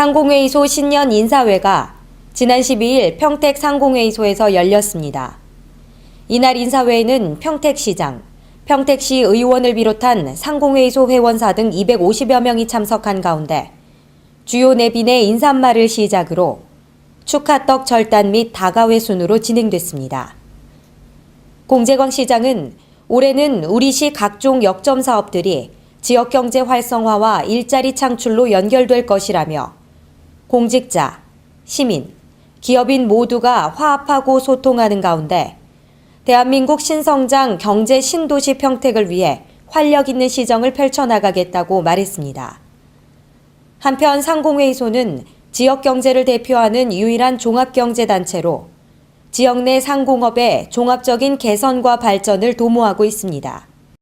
상공회의소 신년 인사회가 지난 12일 평택 상공회의소에서 열렸습니다. 이날 인사회에는 평택시장, 평택시 의원을 비롯한 상공회의소 회원사 등 250여 명이 참석한 가운데 주요 내빈의 인사말을 시작으로 축하떡 절단 및 다가회 순으로 진행됐습니다. 공재광 시장은 올해는 우리시 각종 역점 사업들이 지역 경제 활성화와 일자리 창출로 연결될 것이라며 공직자, 시민, 기업인 모두가 화합하고 소통하는 가운데 대한민국 신성장 경제 신도시 평택을 위해 활력 있는 시정을 펼쳐나가겠다고 말했습니다. 한편 상공회의소는 지역 경제를 대표하는 유일한 종합경제단체로 지역 내 상공업의 종합적인 개선과 발전을 도모하고 있습니다.